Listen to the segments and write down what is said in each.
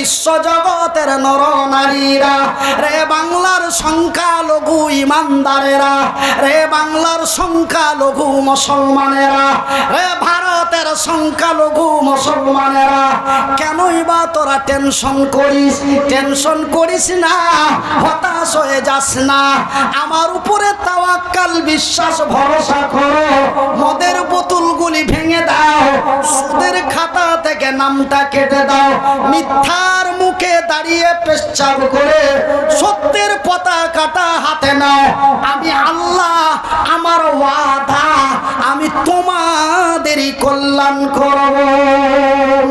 বিশ্ব জগতের নর নারীরা রে বাংলার সংখ্যালঘু ইমানদারেরা রে বাংলার সংখ্যালঘু মুসলমানেরা রে ভারতের সংখ্যালঘু মুসলমানেরা, কেনই বা তোরা টেনশন করিস? টেনশন করিস না, হতাশ হয়ে যাস না। আমার উপরে তাওয়াক্কাল, বিশ্বাস, ভরসা করো। মদের বোতলগুলি ভেঙে দাও। সুদের খাতা থেকে নামটা কেটে দাও। মিথ্যার মুখে দাঁড়িয়ে পেশাব করে সত্যের পতাকাটা হাতে নাও। আমি আল্লাহ, আমার ওয়াদা, আমি তোমাদেরই কল্যাণ করব।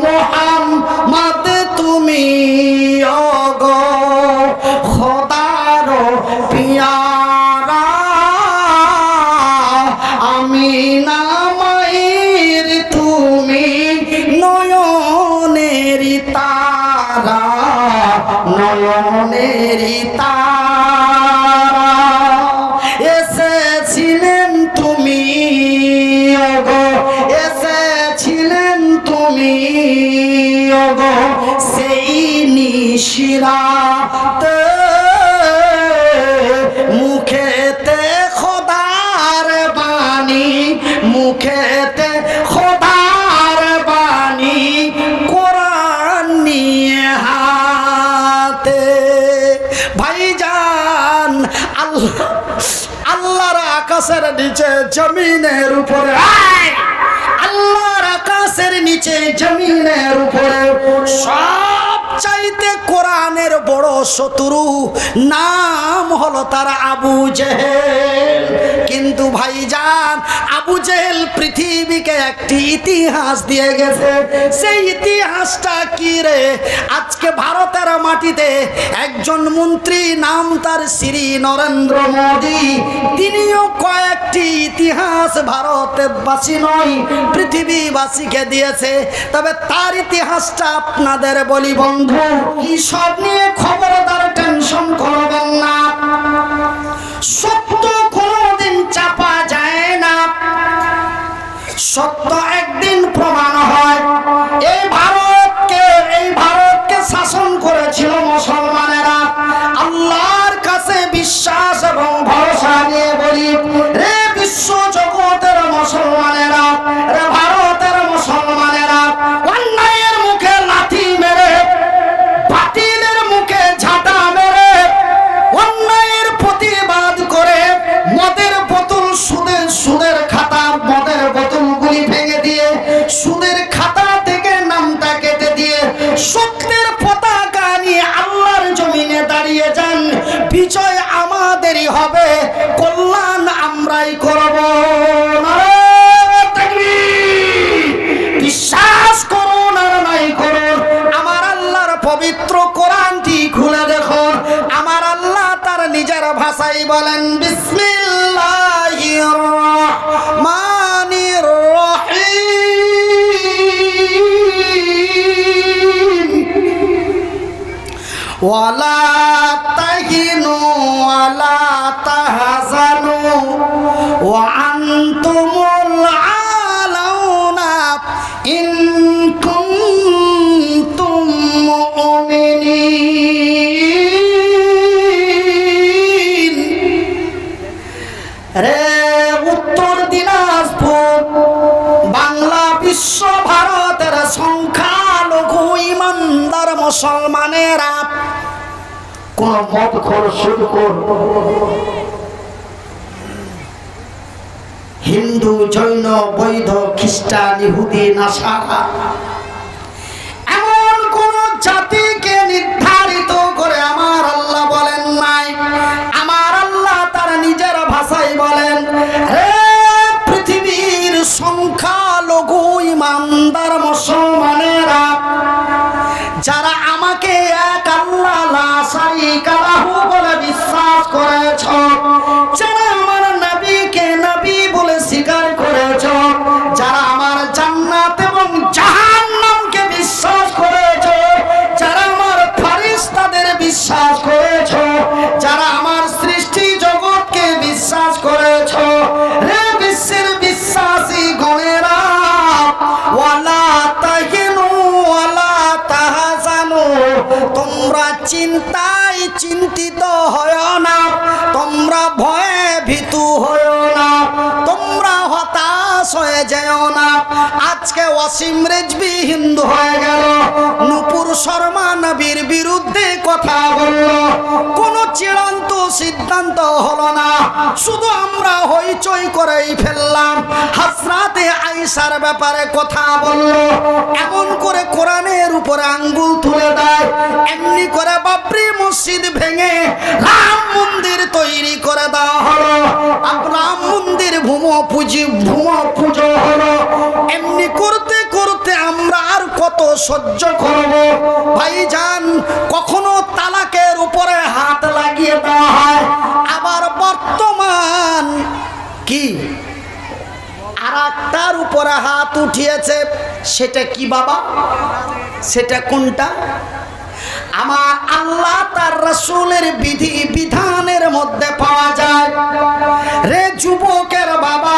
মহান মাতে তুমি অগ নিশিরাতে মুখেতে খোদার বাণী, মুখেতে খোদার বাণী, কোরআন নিয়ে হাতে ভাইজান, আল্লাহ, আল্লাহর আকাশের নিচে, জমিনের উপরে! আল্লাহর আকাশের নিচে, জমিনের উপরে, সব চাইতে কোরআনের বড় শত্রু। নাম হলো তার আবু জেহেল। কিন্তু ভাইজান, আবু জেহেল পৃথিবীকে একটি ইতিহাস দিয়ে গেছে। সেই ইতিহাসটা কি রে? আজকে ভারতের মাটিতে একজন মন্ত্রী নাম তার শ্রী নরেন্দ্র মোদী। তিনিও কয়েকটি ইতিহাস ভারতের বাসী নয়, পৃথিবীবাসীকে দিয়েছে। তবে তার ইতিহাসটা আপনাদের বলি বন্ধু সব নিয়ে খবরদার টেনশন করবেন না? সত্য কোরআনটি খুলে দেখুন আমার আল্লাহ তার নিজের ভাষায় বলেন, বিসমিল্লাহির রহমানির রহিম। ওয়ালা তাহিনু, ওয়ালা তাহজানু, ওয়া কোন মত খরচ সুদ কর হিন্দু জৈন বৈধ খ্রিস্টান ইহুদি নাসারা। তোমরা চিন্তায় চিন্তিত হয় না, তোমরা ভয়ে ভীতু হয় না, তোমরা হতাশ হয়ে যেও না। আজকে অসীম রেজবি হিন্দু হয়ে গেল, নুপুর শর্মা নবীর বিরুদ্ধে কথা বলল। কোনো চিড়ান্ত সিদ্ধান্ত হলো না। শুধু আমরা হইচই করেই ফেললাম। হাসরাতে আইসার ব্যাপারে কথা বলল। এমন করে কোরআনের উপরে আঙ্গুল তুলে দেয়। এমনি করে বাবরি মসজিদ ভেঙে রাম মন্দির তৈরি করে দেওয়া হলো। রাম মন্দির ভূম পুজি, ভূম পুজো হলো। এমনি করতে করতে আমরা আর কত সহ্য করব? ভাইজান, কখনো তালাকের উপরে হাত লাগিয়ে দেওয়া হয়। আবার বর্তমান কি? আর একটার উপরে হাত উঠিয়েছে, সেটা কি বাবা? সেটা কোনটা? আমার আল্লাহ তার রসুলের বিধি বিধানের মধ্যে পাওয়া যায়। রে যুবকের বাবা,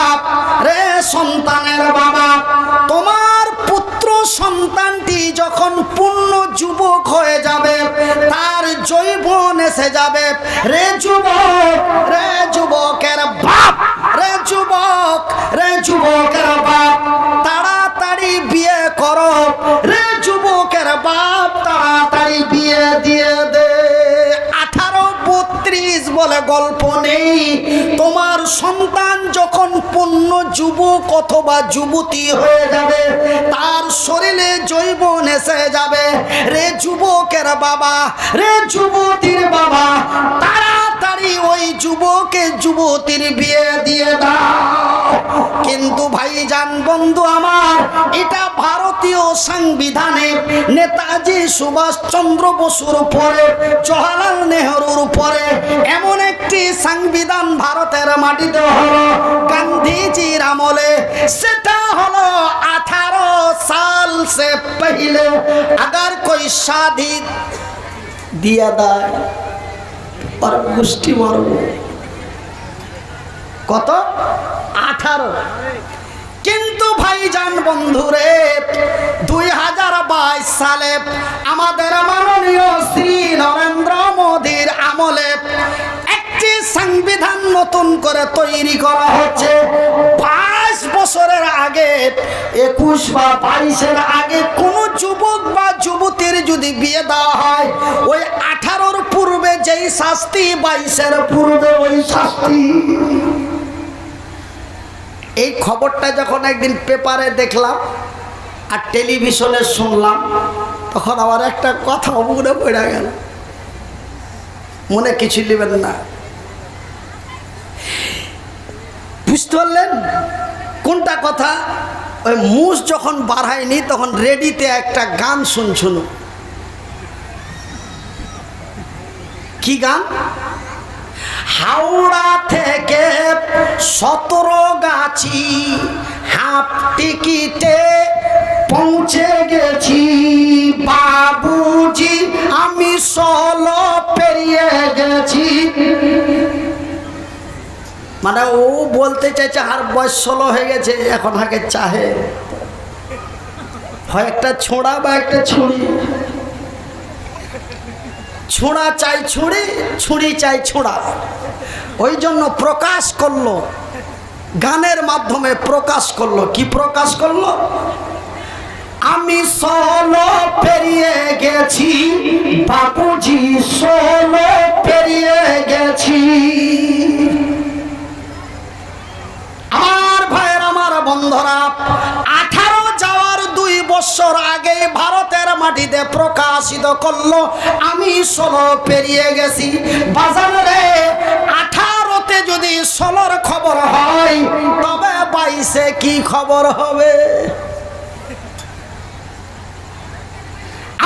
রে সন্তানের বাবা, তোমার পুত্র সন্তানটি যখন পূর্ণ যুবক হয়ে যাবে, তার জৈবন এসে যাবে। রে যুবক, রে যুবকের বাপ, রে যুবক, রে যুবকের বাপ। তাড়াতাড়ি বত্রিশ বলে গল্প নেই। তোমার সন্তান যখন পূর্ণ যুবক অথবা যুবতী হয়ে যাবে, তার শরীরে জৈব নেসে যাবে। রে যুবকের বাবা, রে যুবতীর বাবা তাড়াতাড়ি ওই যুবকে যুবতীর বিয়ে দিয়ে দাও। কিন্তু ভাইজান, বন্ধু আমার, এটা ভারতীয় সংবিধানে নেতাজি সুভাষচন্দ্র বসুর পরে জওয়াহরলাল নেহরুর পরে এমন একটি সংবিধান ভারতের মাটিতে হলো গান্ধীজির আমলে। সেটা হলো আঠারো সাল সে পহিলে আগার কই সাধিত দিয়া দেয়। और গোষ্ঠী মারব কত? আঠারো। কিন্তু ভাইজান বন্ধুরে দুই হাজার বাইশ সালে আমাদের মাননীয় শ্রী নরেন্দ্র মোদীর আমলে একটি সংবিধান নতুন করে তৈরি করা হচ্ছে। বাইশ বছরের আগে, একুশ বা বাইশের আগে কোনো যুবক বা যুবতীর যদি বিয়ে দেওয়া হয়, ওই আঠারোর পূর্বে যেই শাস্তি বাইশের পূর্বে ওই শাস্তি। এই খবরটা যখন একদিন পেপারে দেখলাম আর টেলিভিশনে শুনলাম, তখন আমার একটা কথা মনে পড়ে গেল। মনে কিছু নেবেন না। বুঝতে পারলেন? কোনটা কথা? ওই মুস যখন বাড়ায়নি, তখন রেডিতে একটা গান শুনছুন কি গান? হাওড়া থেকে সতেরো গাছি হাফ টিকিটে পৌঁছে গেছি। বাবুজি, আমি সলো পেরিয়ে গেছি। মানে ও বলতে চাইছে আর বয়স ষোলো হয়ে গেছে, এখন আগে চাহে। হয় একটা ছোঁড়া বা একটা ছুরি? ছোঁড়া চাই ছুড়ি ছুরি চাই ছোঁড়া। ওই জন্য প্রকাশ করল, গানের মাধ্যমে প্রকাশ করল। কি প্রকাশ করল? আমি সলো পেরিয়ে গেছি, বাপুজি সলো প্রকাশিত করল। আমি ষোলো পেরিয়ে গেছি। বাজারে আঠারোতে যদি ষোলোর খবর হয়, তবে বাইশে কি খবর হবে?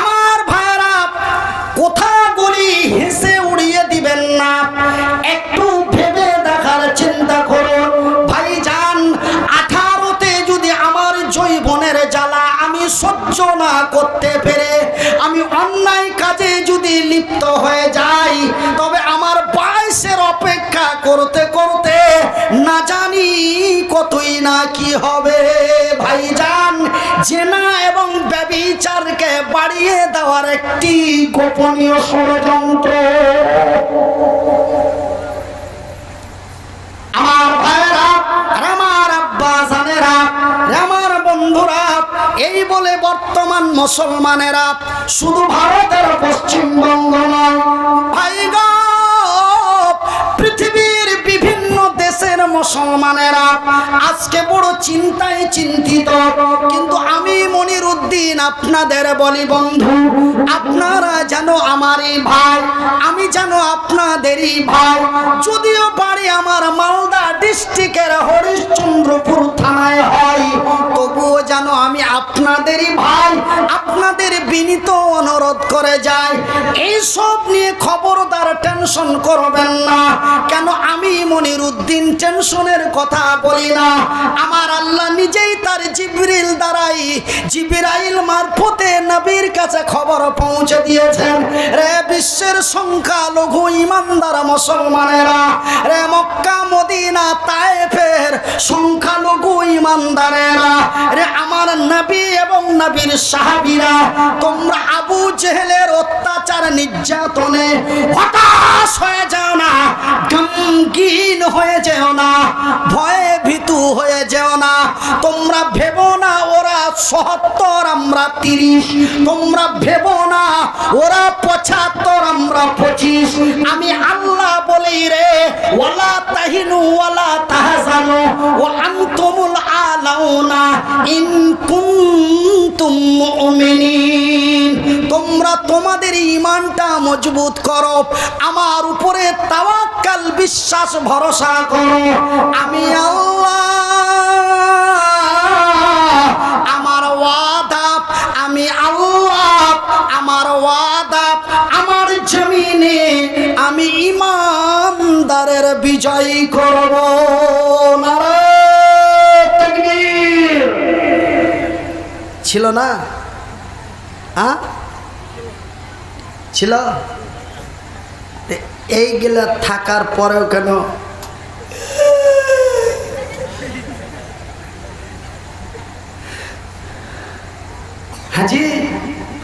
আমার কথাগুলি হেসে উড়িয়ে দিবেন না। একটু ভেবে দেখার চিন্তা করুন। ভাইজান, আঠারোতে যদি আমার জৈবনের জ্বালা আমি সহ্য না করতে লিপ্ত হয়ে যাই। তবে আমার বয়সের অপেক্ষা করতে করতে না জানি কতই না কি হবে। ভাইজান, জেনা এবং ব্যবিচারকে বাড়িয়ে দেওয়ার একটি গোপনীয় ষড়যন্ত্র। এই বলে বর্তমান মুসলমানেরা শুধু ভারতের পশ্চিমবঙ্গ নয়। ভাই মুসলমানেরা আজকে বড় চিন্তায় চিন্তিত। কিন্তু আমি মনির উদ্দিন আপনাদের বলি, বন্ধু, আপনারা যেন আমারই ভাই, আমি যেন আপনাদেরই ভাই। যদিও বাড়ি আমার মালদা ডিস্ট্রিক্টের হরিশ্চন্দ্রপুর থানায় হয়, তবুও যেন আমি আপনাদেরই ভাই, আপনাদের বিনীত অনুরোধ করে যাই। এইসব নিয়ে খবরদার টেনশন করবেন না। কেন আমি মনির উদ্দিন টেনশনের কথা বলি না। আমার আল্লাহ নিজেই তার জিবরিল দ্বারাই জিবরাইল মারফতে নবীর কাছে খবর পৌঁছে দিয়েছেন। রে বিশ্বের সংখ্যা লঘু ইমানদার মুসলমানেরা, রে মক্কা, মদিনা, তায়েফের সংখ্যালঘু ইমানদারেরা, রে আমার নবী এবং নবীর সাহাবীরা, তোমরা আবু জেহেলের অত্যাচার নির্যাতনে হতাশ হয়ে যাও না, গমগীন হয়ে যেও না। ভয়ে ভীতু হয়ে যেও না। তোমরা ভেবো না, ওরা সত্তর আমরা তিরিশ। তোমরা ভেবো না, ওরা পঁচাত্তর, আমরা পঁচিশ। আমি আল্লাহ বলি রে, ওয়ালা তাহিনু ওয়ালা তাহজানু ও আনতুমুল আলাউনা, ইন কুনতুম মুমিনিন। তোমরা তোমাদের ইমানটা মজবুত করো। আমার উপরে তাওয়াক্কাল, বিশ্বাস, ভরসা করো। আমি আল্লাহ, আমার ওয়াদা, আমি আল্লাহ, আমার ওয়াদা, আমার জমিনে আমি ইমানদারের বিজয় করব। ছিল না? হ্যাঁ ছিল? এইগুলা থাকার পরেও কেন? হাজি,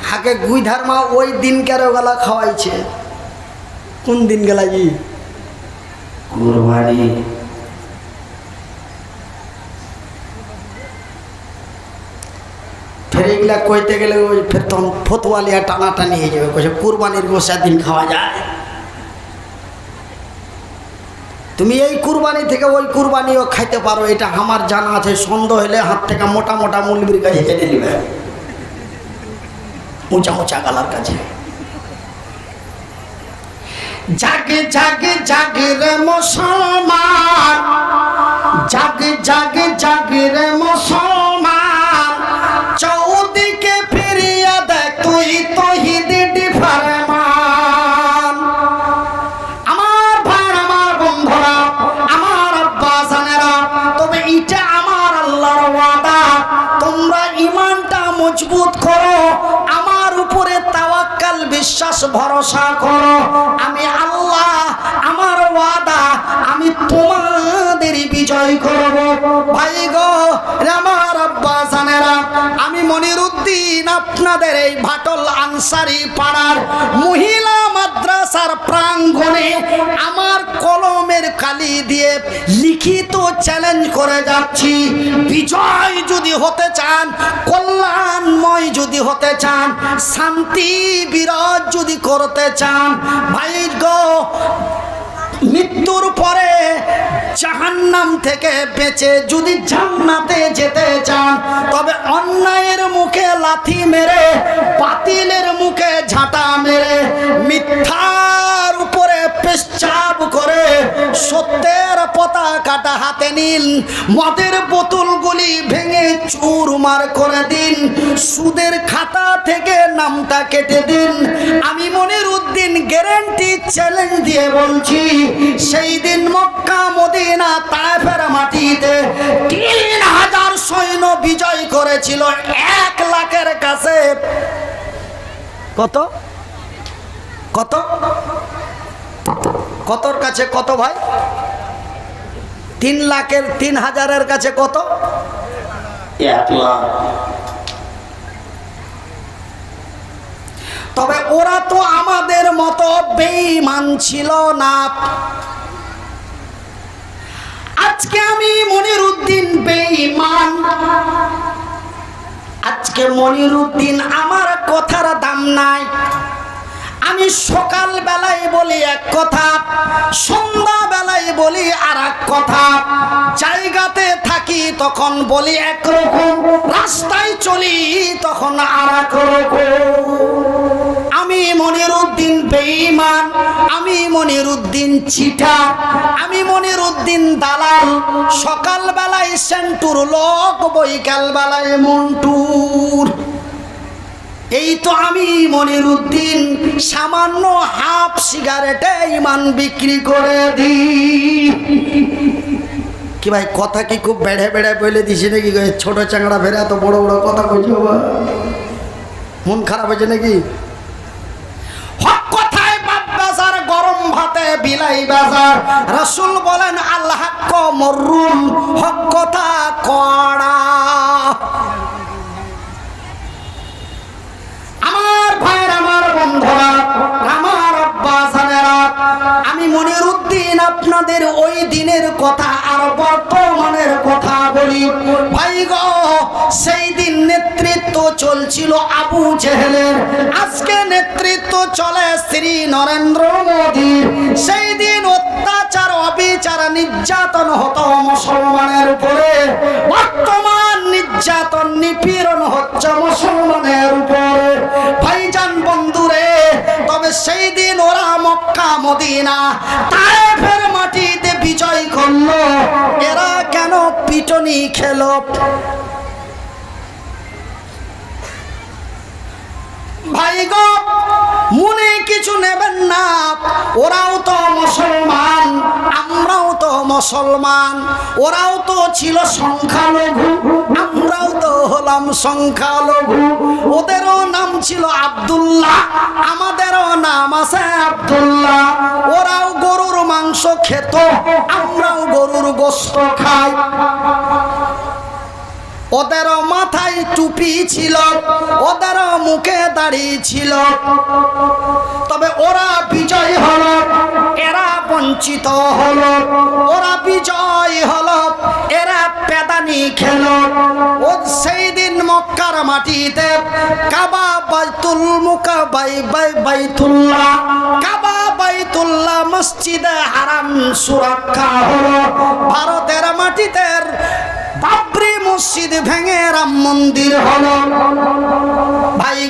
হাকে গুইধার মা ওই দিন কেন গলা খাওয়াইছে? কোন দিন গেলা জি কুরবানি। এগুলা কইতে গেলে ওই ফের তখন ফতুয়ালিয়া টানাটানি হয়ে যাবে। কইছে, কুরবানির গোসা দিন খাওয়া যায়। তুমি এই কুরবানি থেকে ওই কুরবানিও খাইতে পারো, এটা আমার জানা আছে। সন্দেহ হলে হাত থেকে মোটা মোটা মুলবির কাছে জেনে নিবে। উঁচা উঁচা গালার কাছে। জাগে জাগে জাগে রে মুসলমান, জাগে জাগে জাগে রে মুসলমান। ভাই গো আমার আব্বা জানেরা। আমি মনির উদ্দিন আপনাদের এই ভাটল আনসারি পাড়ার মহিলা মাদ্রাসার প্রাঙ্গণে আমার কলমের কালি দিয়ে লিখিত চ্যালেঞ্জ করে যাচ্ছি। বিজয় যদি হতে চান, কল্যাণময় যদি হতে চান, শান্তি বিরাজ যদি করতে চান, ভাই গো মৃত্যুর পরে জাহান্নাম থেকে বেঁচে যদি জান্নাতে যেতে চান, তবে অন্যায়ের মুখে লাথি মেরে পাতিলের মুখে ঝাঁটা মেরে, মিথ্যার উপরে পেশাব করে, সত্যের পতাকাটা হাতে নিন, মদের বোতলগুলি ভেঙে চুরমার করে দিন, সুদের খাতা থেকে নামটা কেটে দিন। আমি মনির উদ্দিন গ্যারেন্টি চ্যালেঞ্জ দিয়ে বলছি, সেই দিন মক্কা, মদিনা, তায়েফের মাটিতে তিন হাজার সৈন্য বিজয় করেছিল এক লাখের কাছে। কত? কত? কতর কাছে কত ভাই? তিন লাখের তিন হাজারের কাছে কত? এক লাখ। তবে ওরা তো আমাদের মতো বেঈমান ছিল না। আজকে আমি মনির উদ্দিন বেঈমান। আজকে মনির উদ্দিন আমার কথার দাম নাই। আমি সকাল বেলায় বলি এক কথা সন্ধ্যা বেলায় বলি আর এক কথা। জায়গাতে থাকি তখন বলি একরকম রাস্তায় চলি তখন আর এক রকম। আমি মনির উদ্দিন বেঈমান, আমি মনির উদ্দিন চিঠা আমি মনির উদ্দিন দালাল। সকাল বেলায় সেন্টুর লোক বৈকাল বেলায় মন্টুর। এই তো আমি মনির উদ্দিন সামান্য হাফ সিগারেটে ইমান বিক্রি করে দিই। কি ভাই, কথা কি খুব বেড়ে বেড়ে বলে দিছি নাকি? ছোট চাংড়া ফেরে এত বড় বড় কথা কইছো মন খারাপ হয়েছে নাকি? ভাতে বাজার। বলেন আল্লাহ মরুম হক কথা কড়া আমার ভাইয়ের আমার আপনাদের ওই দিনের কথা আর বর্তমানের কথা বলি। ভাই সেই দিন নেতৃত্ব চলছিল আবু জেহেলের। আজকে নেতৃত্ব চলে শ্রী নরেন্দ্র মোদী সেই দিন অত্যাচার, অবিচার, নির্যাতন হতো মুসলমানের উপরে। বর্তমান নির্যাতন, নিপীড়ন হচ্ছে মুসলমানের উপরে। ভাইজান বন্ধুরে তবে সেই দিন ওরা মক্কা, মদিনা, তায়েফের মাটিতে বিজয় করল। এরা কেন পিটনি খেল? ভাই গো মনে কিছু নেবেন না। ওরাও তো মুসলমান, আমরাও তো মুসলমান। ওরাও তো ছিল সংখ্যালঘু, আমরাও তো হলাম সংখ্যালঘু। ওদেরও নাম ছিল আব্দুল্লাহ, আমাদেরও নাম আছে আবদুল্লাহ। ওরাও গরুর মাংস খেত, আমরাও গরুর গোস্ত খাই। ওদের মাথায় টুপি ছিল, ওদের মুখে দাড়ি ছিল। তবে ওরা বিজয় হল, এরা বঞ্চিত হল। ওরা বিজয় হল, এরা পেদানি খেল। ও সেই দিন মক্কার মাটিতে কাবা বাইতুল মুকা বাই বাই বাইতুল্লাহ, কাবা বাইতুল্লাহ মসজিদে হারাম সুরক্ষা হল। ভারতের মাটিতে বাবরি মসজিদ ভেঙে রাম মন্দির হল। ভাই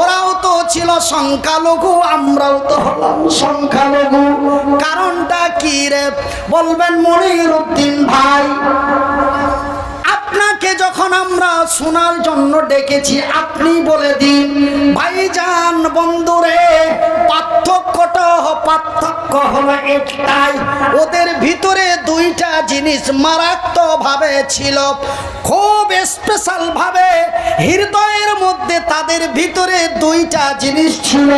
ওরাও তো ছিল সংখ্যালঘু, আমরাও তো হলাম সংখ্যালঘু। কারণটা কি রে? বলবেন মনির উদ্দিন ভাই। যখন আমরা শোনার জন্য ডেকেছি, আপনি বলে দিন, ভাইজান বন্ধুরে, পার্থক্যটা পার্থক্য হলো একটাই। ওদের ভিতরে দুইটা জিনিস মারাত্মক ভাবে ছিল। খুব স্পেশাল ভাবে হৃদয়ের মধ্যে তাদের ভিতরে দুইটা জিনিস ছিল।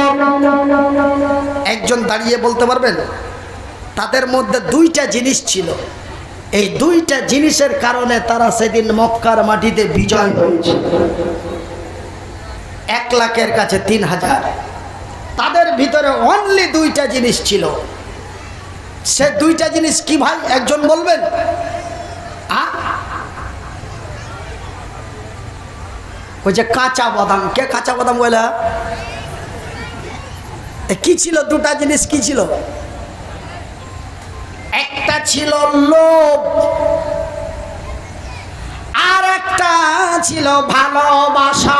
একজন দাঁড়িয়ে বলতে পারবেন? তাদের মধ্যে দুইটা জিনিস ছিল। এই দুইটা জিনিসের কারণে তারা সেদিন মক্কার মাটিতে বিজয় হয়েছে। এক লাখের কাছে তিন হাজার। তাদের ভিতরে অনলি দুইটা জিনিস ছিল। সে দুইটা জিনিস কি ভাই? একজন বলবেন? ওই যে কাঁচা বাদাম। কে কাঁচা বাদাম বলে? কি ছিল? দুটা জিনিস কি ছিল? একটা ছিল লোভ। আর একটা ছিল ভালোবাসা।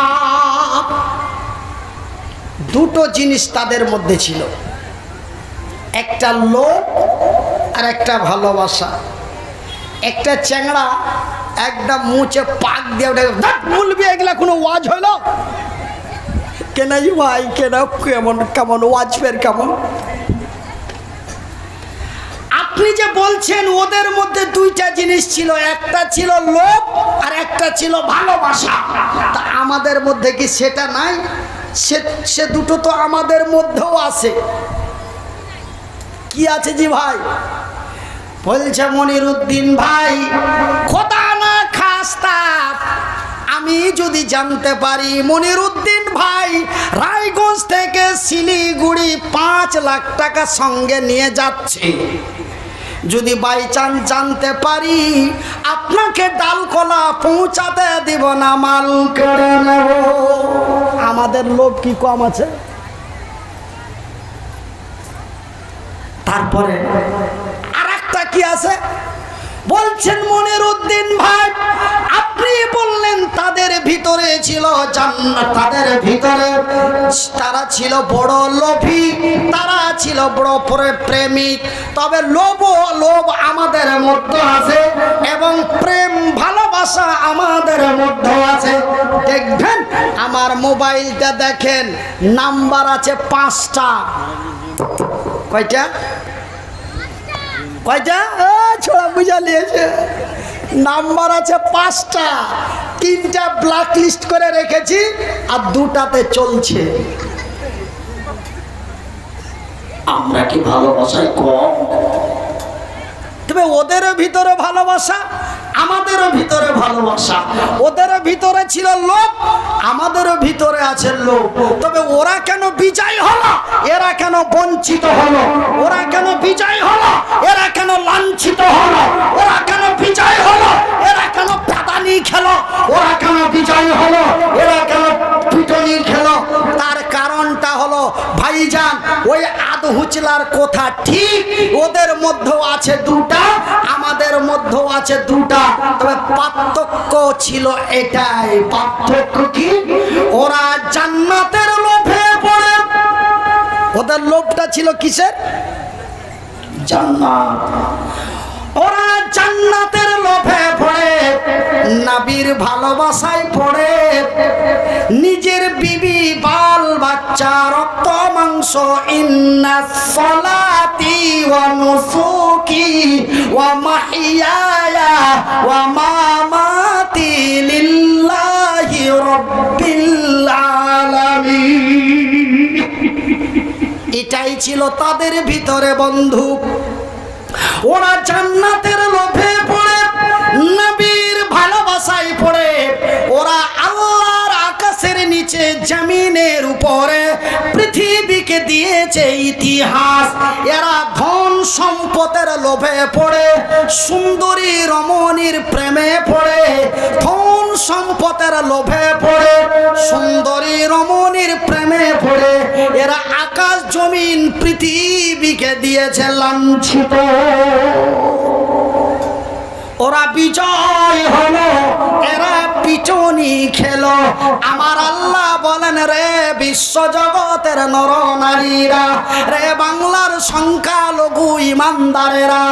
দুটো জিনিস তাদের মধ্যে ছিল। একটা লোভ আর একটা ভালোবাসা। একটা চ্যাংড়া একদম মুছে পাক দিয়ে ওটা "ধ্যাৎ, বলবি এগুলা কোনো ওয়াজ হইল? কেন ই ভাই কেন কেমন কেমন ওয়াজ ফের কেমন? আপনি যে বলছেন ওদের মধ্যে দুইটা জিনিস ছিল, একটা ছিল লোভ আর একটা ছিল ভালোবাসা। তা আমাদের মধ্যে কি সেটা নাই? সে সে দুটো তো আমাদের মধ্যেও আছে। কি আছে জি ভাই? বলছে মনির উদ্দিন ভাই, খোদা না খাস্তা আমি যদি জানতে পারি মনির উদ্দিন ভাই রায়গঞ্জ থেকে শিলিগুড়ি পাঁচ লাখ টাকা সঙ্গে নিয়ে যাচ্ছে। যদি বাই চান্স জানতে পারি, আপনাকে ডালকলা পৌঁছাতে দিব না, মাল করে নেব। আমাদের লোভ কি কম আছে? তারপরে আর একটা কি আছে? বলছেন মনের উদ্দিন ভাই আপনি বললেন, তাদের ভিতরে ছিল জান্নাত, তাদের ভিতরে তারা ছিল বড় লোভী, তারা ছিল বড় পরে প্রেমিক। তবে লোভ লোভ আমাদের মধ্যে আছে এবং প্রেম ভালোবাসা আমাদের মধ্যে আছে। দেখবেন, আমার মোবাইলটা দেখেন, নাম্বার আছে পাঁচটা। কয়টা? কয়টা? ছোড়া বুঝা নিয়েছে। নাম্বার আছে পাঁচটা। তিনটা ব্ল্যাক লিস্ট করে রেখেছি আর দুটাতে চলছে। আমরা কি ভালোবাসায় কম? তবে ওদের ভিতরে ভালোবাসা? আমাদেরও ভিতরে ভালোবাসা। ওদেরও ভিতরে ছিল লোক আমাদেরও ভিতরে আছে লোক তবে ওরা কেন বিজয় হলো? এরা কেন বঞ্চিত হলো? ওরা কেন বিজয় হলো? এরা কেন লাঞ্ছিত হলো? ওরা কেন বিজয় হলো? এরা কেন প্রাদানি খেলো? ওরা কেন বিজয় হলো? ওই আধহুচলার কথা ঠিক, ওদের মধ্যেও আছে দুটা, আমাদের মধ্যেও আছে দুটা। তবে পার্থক্য ছিল এটাই, পার্থক্য কি? ওরা জান্নাতের লোভে পড়ে। ওদের লোভটা ছিল কিসের? জান্নাত। ওরা জান্নাতের নাবির ভালোবাসায় পড়ে। নিজের বিবি, বাল, বাচ্চা, রক্ত, মাংস, ইন্না, সলাতি ওয়া নুসুকি ওয়া মাহিয়ায়া ওয়া মামাতি লিল্লাহি রাব্বিল এটাই ছিল তাদের ভিতরে বন্ধু। ওরা জান্নাতের লোভে পড়ে। নবীর জমিনের উপরে পৃথিবীকে দিয়েছে ইতিহাস। এরা ধন সম্পদের লোভে পড়ে, সুন্দরী রমণীর প্রেমে পড়ে, ধন সম্পদের লোভে পড়ে, সুন্দরী রমণীর প্রেমে পড়ে। এরা আকাশ জমিন পৃথিবীকে দিয়েছে লাঞ্ছিত। ওরা বিজয় হলো, এরা পিছনি খেলো। আমার আল্লাহ বলেন, রে বিশ্ব জগতের নর নারীরা, রে বাংলার সংখ্যালঘু ইমানদারেরা,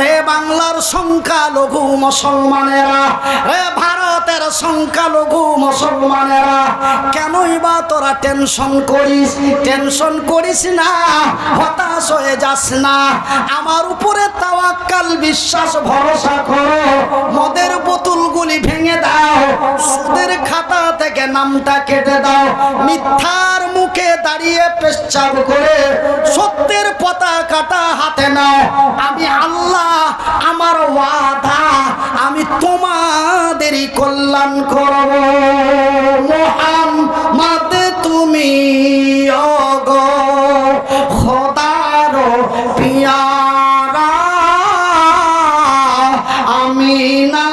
রে বাংলার সংখ্যালঘু মুসলমানেরা, রে ভারতের সংখ্যালঘু মুসলমানেরা, কেনই বা তোরা টেনশন করিস টেনশন করিস না, হতাশ হয়ে যাস না। আমার উপরে তাওয়াক্কাল, বিশ্বাস, ভরসা করো, মদের বোতলগুলি ভেঙে দাও, সুদের খাতা থেকে নামটা কেটে দাও, মিথ্যার মুখে দাঁড়িয়ে পেশাব করে সত্যের পতাকাটা হাতে নাও। আমি আল্লাহ আমার ওয়াদা আমি তোমাদেরই কল্যাণ করব। মহান মাতে তুমি আমি নামাইর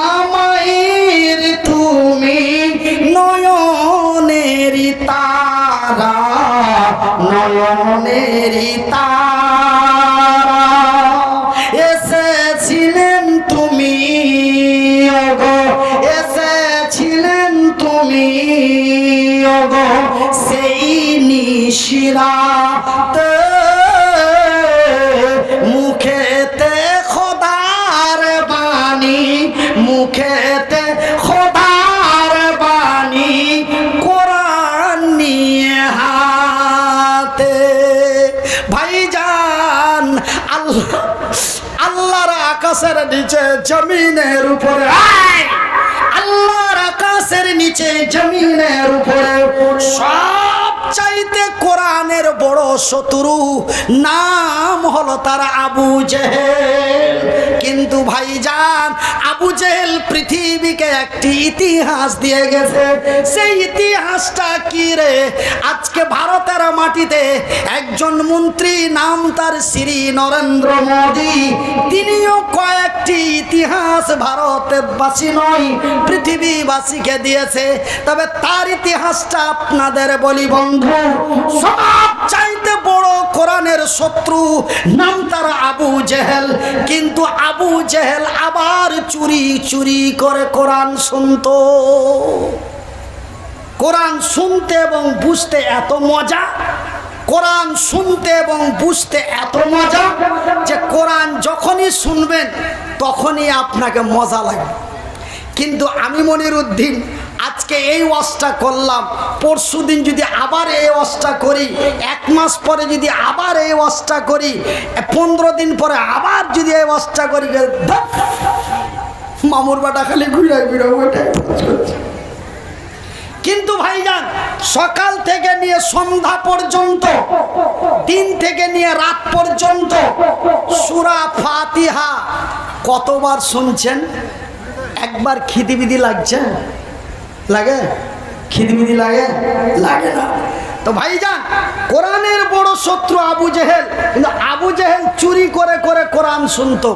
নিশিরাতে মুখেতে খোদার বাণী, মুখেতে খোদার বাণী, কোরআন নিয়ে হাতে ভাইজান, আল্লাহ, আল্লাহর আকাশের নিচে, জমিনের উপরে! আল্লাহর আকাশের নিচে, জমিনের উপরে সব চাইতে কোরআনের বড় শত্রু। নাম হলো তার আবু জেহেল। কিন্তু ভাইজান, আবু জেহেল পৃথিবীকে একটি ইতিহাস দিয়ে গেছে। সেই ইতিহাসটা কি রে? আজকে ভারতের মাটিতে একজন মন্ত্রী নাম তার শ্রী নরেন্দ্র মোদী। তিনিও কয়েকটি ইতিহাস ভারতের বাসী নয়, পৃথিবীবাসীকে দিয়েছে। তবে তার ইতিহাসটা আপনাদের বলি বন্ধু সব চাইতে বড় কোরআনের শত্রু নাম তার আবু জেহেল। কিন্তু আবু জেহেল আবার চুরি চুরি করে কোরআন শুনতো। কোরআন শুনতে এবং বুঝতে এত মজা, কোরআন শুনতে এবং বুঝতে এত মজা যে কোরআন যখনই শুনবেন তখনই আপনাকে মজা লাগবে। কিন্তু আমি মনির উদ্দিন আজকে এই ওয়াজটা করলাম পরশু দিন যদি আবার এই ওয়াজটা করি, এক মাস পরে যদি আবার এই ওয়াজটা করি, পনেরো দিন পরে আবার যদি এই ওয়াজটা করি মামুর বাটা খালি ঘুরে ঘুরে ওইটাই কিন্তু ভাইজান, সকাল থেকে নিয়ে সন্ধ্যা পর্যন্ত, দিন থেকে নিয়ে রাত পর্যন্ত, সুরা ফাতিহা কতবার শুনছেন? একবার খিদিবিদি লাগছে? লাগে? খিদমিদি লাগে? লাগে না। তো ভাই যান কোরআনের বড় শত্রু আবু জেহেল। কিন্তু আবু জেহেল চুরি করে করে কোরআন শুনতো।